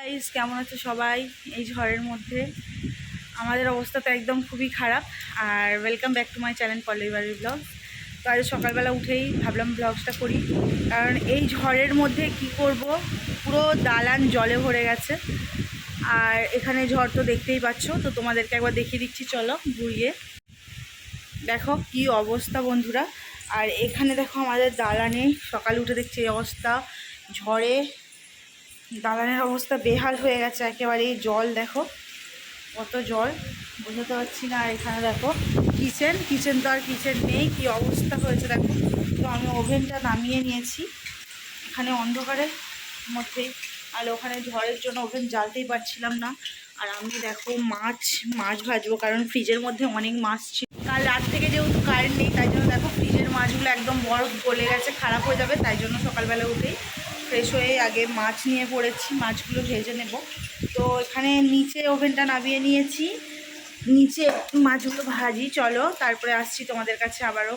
Guys কেমন আছে সবাই? এই ঝড়ের মধ্যে। আমাদের অবস্থা তো একদম খুবই খারাপ। আর welcome back to my channel পল্লবীবাড়ির blog তো আজ সকালবেলা উঠেই ভাবলাম ব্লগসটা করি। কারণ এই ঝড়ের মধ্যে কি করব? পুরো দালান জলে ভরে গেছে। আর এখানে ঝড় তো দেখতেই পাচ্ছ। তো তোমাদেরকে একবার দেখিয়ে দিচ্ছি, চলো ঘুরিয়ে। দেখো কি অবস্থা বন্ধুরা। আর এখানে দেখো আমাদের দালানে সকালে উঠে দেখছি এই অবস্থা। ঝড়ে দালানের অবস্থা বেহাল হয়ে গেছে, একেবারেই জল দেখো। কত জল, বোঝাতে পারছি না। আর এখানে দেখো কিচেন কিচেন তো আর কিচেন নেই, কি অবস্থা হয়েছে দেখো। তো আমি ওভেনটা নামিয়ে নিয়েছি, এখানে অন্ধকারের মধ্যেই আর ওখানে ঝড়ের জন্য ওভেন জ্বালতেই পারছিলাম না। আর আমি দেখো মাছ মাছ ভাজবো, কারণ ফ্রিজের মধ্যে অনেক মাছ ছিল। কাল রাত থেকে যেহেতু কারেন্ট নেই, তাই জন্য দেখো ফ্রিজের মাছগুলো একদম বরফ গলে গেছে, খারাপ হয়ে যাবে, তাই জন্য সকালবেলা উঠেই ফ্রেশ হয়ে আগে মাছ নিয়ে পড়েছি, মাছগুলো ভেজে নেব। তো এখানে নিচে ওভেনটা নামিয়ে নিয়েছি। নিচে মাছগুলো ভাজি, চলো, তারপরে আসছি তোমাদের কাছে আবারও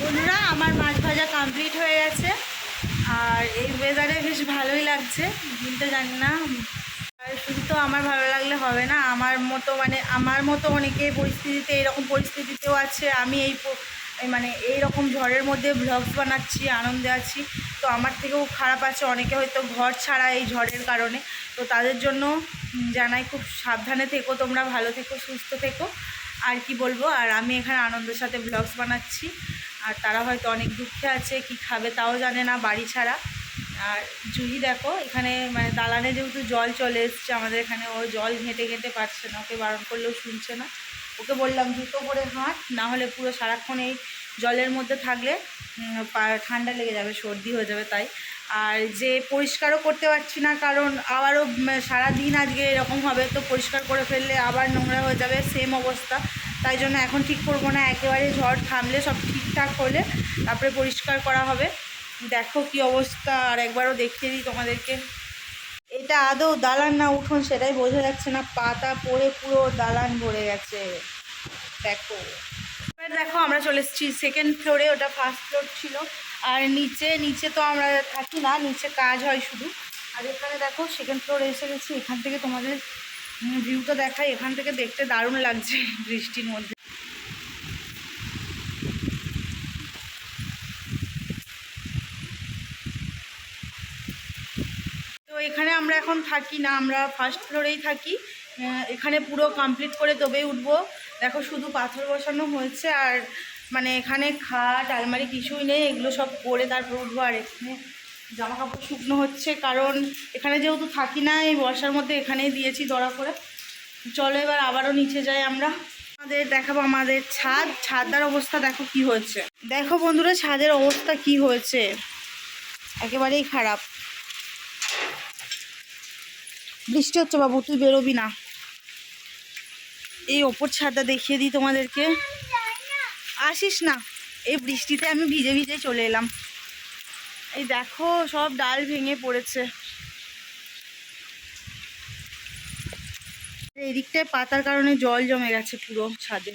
বন্ধুরা আমার মাছ ভাজা কমপ্লিট হয়ে গেছে। আর এই ওয়েদারে বেশ ভালোই লাগছে, দিনটা জানি না। আর শুধু তো আমার ভালো লাগলে হবে না, আমার মতো মানে আমার মতো অনেকে পরিস্থিতিতে, এরকম পরিস্থিতিতেও আছে। আমি এই মানে এই রকম ঝড়ের মধ্যে ভ্লগস বানাচ্ছি, আনন্দে আছি। তো আমার থেকেও খারাপ আছে, অনেকে হয়তো ঘর ছাড়া এই ঝড়ের কারণে। তো তাদের জন্য জানাই খুব সাবধানে থেকো তোমরা, ভালো থেকো, সুস্থ থেকো। আর কি বলব, আর আমি এখানে আনন্দের সাথে ব্লগস বানাচ্ছি। আর তারা হয়তো অনেক দুঃখে আছে কি খাবে তাও জানে না বাড়ি ছাড়া। আর জুহি দেখো এখানে মানে দালানে যেহেতু জল চলে এসছে আমাদের এখানে ও জল ঘেঁটে ঘেঁটে পারছে না ওকে বারণ করলেও শুনছে না। ওকে বললাম জুতো পরে হাঁট না হলে পুরো সারাক্ষণ এই জলের মধ্যে থাকলে ঠান্ডা লেগে যাবে সর্দি হয়ে যাবে তাই। আর যে পরিষ্কারও করতে পারছি না কারণ আবারও উম, সারাদিন আজকে এরকম হবে তো পরিষ্কার করে ফেললে আবার নোংরা হয়ে যাবে সেম অবস্থা। তাই জন্য এখন ঠিক করব না একেবারে ঝড় থামলে সব ঠিকঠাক হলে তারপরে পরিষ্কার করা হবে। দেখো কি অবস্থা, আর একবারও দেখিয়ে দিই তোমাদেরকে। এটা আদৌ দালান না উঠোন সেটাই বোঝা যাচ্ছে না, পাতা পড়ে পুরো দালান ভরে গেছে। দেখো। এবার দেখো, আমরা চলে এসেছি সেকেন্ড ফ্লোরে ওটা ফার্স্ট ফ্লোর ছিল। আর নিচে নিচে তো আমরা থাকি না, নিচে কাজ হয় শুধু। আর এখানে দেখো সেকেন্ড ফ্লোরে এসে গেছি, এখান থেকে তোমাদের ভিউটা দেখাই, এখান থেকে দেখতে দারুণ লাগছে বৃষ্টির মধ্যে। এখানে আমরা এখন থাকি না, আমরা ফার্স্ট ফ্লোরেই থাকি। এখানে পুরো কমপ্লিট করে তবেই উঠবো। দেখো শুধু পাথর বসানো হয়েছে আর মানে এখানে খাট, আলমারি কিছুই নেই, এগুলো সব করে তারপর উঠবো। আর এখানে জামা কাপড় শুকনো হচ্ছে, কারণ এখানে যেহেতু থাকি না, এই বর্ষার মধ্যে এখানেই দিয়েছি দড়া করে। চলো এবার আবারও নিচে যাই আমরা। আমাদের দেখাবো আমাদের ছাদ। ছাদার অবস্থা দেখো কি হয়েছে। দেখো বন্ধুরা, ছাদের অবস্থা কি হয়েছে। একেবারেই খারাপ। বৃষ্টি হচ্ছে বাবু, তুই বেরোবি না। এই ওপর ছাদটা দেখিয়ে দিই তোমাদেরকে। আসিস না। এই বৃষ্টিতে আমি ভিজে ভিজে চলে এলাম। এই দেখো, সব ডাল ভেঙে পড়েছে। এই দিকটায় পাতার কারণে জল জমে গেছে পুরো ছাদে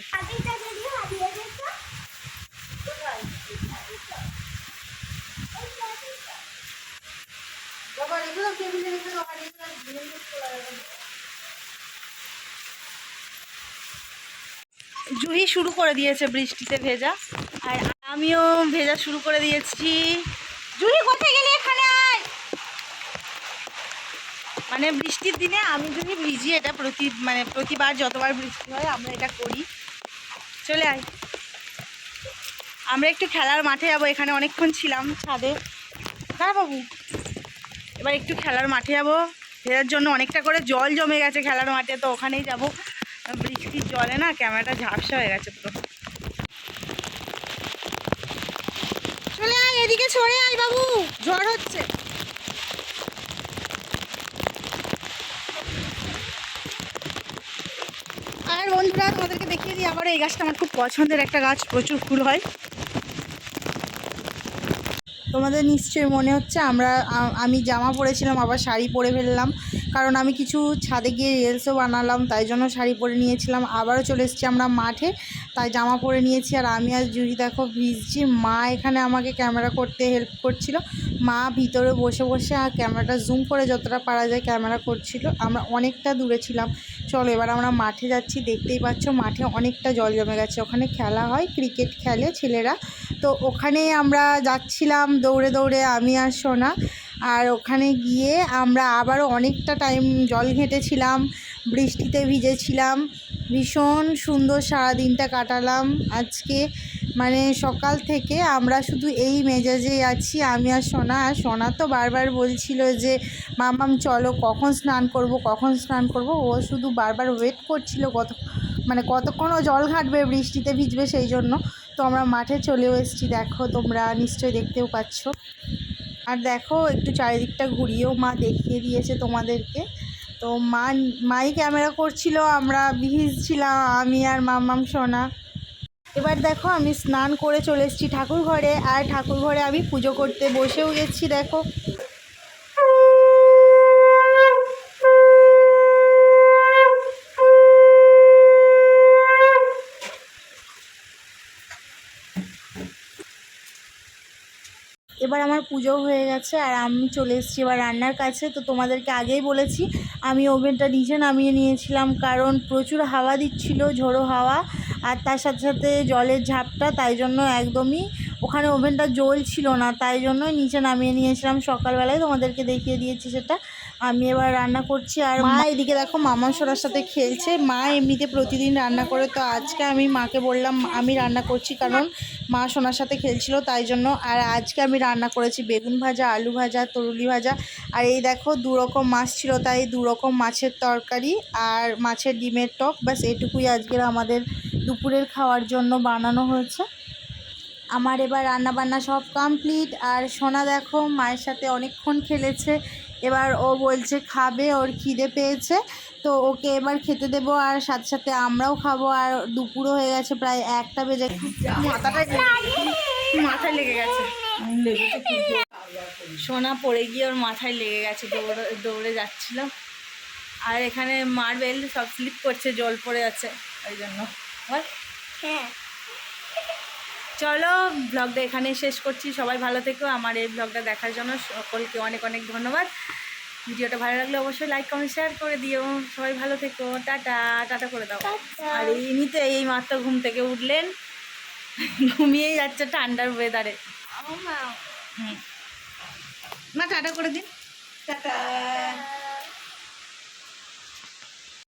বাবা জুহি শুরু করে দিয়েছে বৃষ্টিতে ভেজা। আর আমিও ভেজা শুরু করে দিয়েছি। জুহি, কোথায় গেলি এখানে? মানে বৃষ্টির দিনে আমি যদি ভিজি এটা প্রতি মানে প্রতিবার যতবার বৃষ্টি হয় আমরা এটা করি। চলে আয়। আমরা একটু খেলার মাঠে যাব, এখানে অনেকক্ষণ ছিলাম ছাদে। হ্যাঁ বাবু। এবার একটু খেলার মাঠে যাব। ফেরার জন্য অনেকটা করে জল জমে গেছে খেলার মাঠে, তো ওখানেই যাব। বৃষ্টির জলে না ক্যামেরাটা ঝাপসা হয়ে গেছে পুরো। চলে আয়, এদিকে সরে আয় বাবু। ঝড় হচ্ছে। আর বন্ধুরা তোমাদের তোমাদেরকে দেখিয়ে দিই আবার এই গাছটা আমার খুব পছন্দের। একটা গাছ প্রচুর ফুল হয়। তোমাদের নিশ্চয়ই মনে হচ্ছে, আমরা আমি জামা পরেছিলাম, আবার শাড়ি পরে ফেললাম। কারণ আমি কিছু ছাদে গিয়ে রিলসও বানালাম, তাই জন্য শাড়ি পরে নিয়েছিলাম। আবারও চলে এসেছি আমরা মাঠে, তাই জামা পরে নিয়েছি। আর আমি আর জুড়ি দেখো ভিজছি। মা এখানে আমাকে ক্যামেরা করতে হেল্প করছিল। মা ভিতরে বসে বসে আর ক্যামেরাটা জুম করে যতটা পারা যায় ক্যামেরা করছিল। আমরা অনেকটা দূরে ছিলাম। চলো এবার আমরা মাঠে যাচ্ছি। দেখতেই পাচ্ছ মাঠে অনেকটা জল জমে গেছে। ওখানে খেলা হয়, ক্রিকেট খেলে ছেলেরা। তো ওখানে আমরা যাচ্ছিলাম দৌড়ে দৌড়ে, আমি আর সোনা। আর ওখানে গিয়ে আমরা আবারও অনেকটা টাইম জল ঘেঁটেছিলাম, বৃষ্টিতে ভিজেছিলাম। ভীষণ সুন্দর সারাদিনটা কাটালাম। আজকে মানে সকাল থেকে আমরা শুধু এই মেজাজেই আছি, আমি আর সোনা। আর সোনা তো বারবার বলছিল যে, মামাম, চলো, কখন স্নান করব, কখন স্নান করব? ও শুধু বারবার ওয়েট করছিল কত মানে কতক্ষণ ও জল ঘাটবে, বৃষ্টিতে ভিজবে সেই জন্য। তো আমরা মাঠে চলেও এসেছি। দেখো, তোমরা নিশ্চয়ই দেখতেও পাচ্ছ। আর দেখো, একটু চারিদিকটা ঘুরিয়েও মা দেখিয়ে দিয়েছে তোমাদেরকে। তো মা, মাই ক্যামেরা করছিল, আমরা ভিজছিলাম, আমি আর মামাম, সোনা। এবার দেখো আমি স্নান করে চলে এসেছি ঠাকুর ঘরে, আর ঠাকুর ঘরে আমি পুজো করতে বসেও গেছি, দেখো। এবার আমার পুজো হয়ে গেছে, আর আমি চলে এসেছি এবার রান্নার কাছে। তো তোমাদেরকে আগেই বলেছি, আমি ওভেনটা নিচে নামিয়ে নিয়েছিলাম, কারণ প্রচুর হাওয়া দিচ্ছিল, ঝোড়ো হাওয়া। আর তার সাথে সাথে জলের ঝাপটা তাই জন্য একদমই ওখানে ওভেনটা জল ছিল না তাই জন্যই নিচে নামিয়ে নিয়েছিলাম। সকালবেলায় তোমাদেরকে দেখিয়ে দিয়েছি সেটা। আমি এবার রান্না করছি আর মা এদিকে দেখো মামা সোনার সাথে খেলছে। মা এমনিতে প্রতিদিন রান্না করে তো আজকে আমি মাকে বললাম আমি রান্না করছি কারণ মা সোনার সাথে খেলছিল তাই জন্য। আর আজকে আমি রান্না করেছি বেগুন ভাজা আলু ভাজা তরুলি ভাজা। আর এই দেখো দু রকম মাছ ছিল তাই দু রকম মাছের তরকারি আর মাছের ডিমের টক। ব্যাস এটুকুই আজকের আমাদের দুপুরের খাওয়ার জন্য বানানো হয়েছে। আমার এবার রান্না বান্না সব কমপ্লিট আর সোনা দেখো মায়ের সাথে অনেকক্ষণ খেলেছে। এবার ও বলছে খাবে ওর খিদে পেয়েছে তো ওকে এবার খেতে দেবো আর সাথে সাথে আমরাও খাব আর দুপুরও হয়ে গেছে প্রায় একটা বেজে মাথাটা মাথায় লেগে গেছে। সোনা পড়ে গিয়ে ওর মাথায় লেগে গেছে দৌড়ে দৌড়ে যাচ্ছিল। আর এখানে মার্বেল সব স্লিপ করছে জল পড়ে আছে ওই জন্য। বল। হ্যাঁ। চলো ব্লগটা এখানেই শেষ করছি। সবাই ভালো থেকো। আমার এই ব্লগটা দেখার জন্য সকলকে অনেক অনেক ধন্যবাদ। ভিডিওটা ভালো লাগলে অবশ্যই লাইক কমেন্ট শেয়ার করে দিও। সবাই ভালো থেকো। টাটা। টাটা করে দাও। আর এমনিতে এই মাত্র ঘুম থেকে উঠলেন। ঘুমিয়েই যাচ্ছে ঠান্ডার ওয়েদারে হুম। না টাটা করে দিন। টাটা।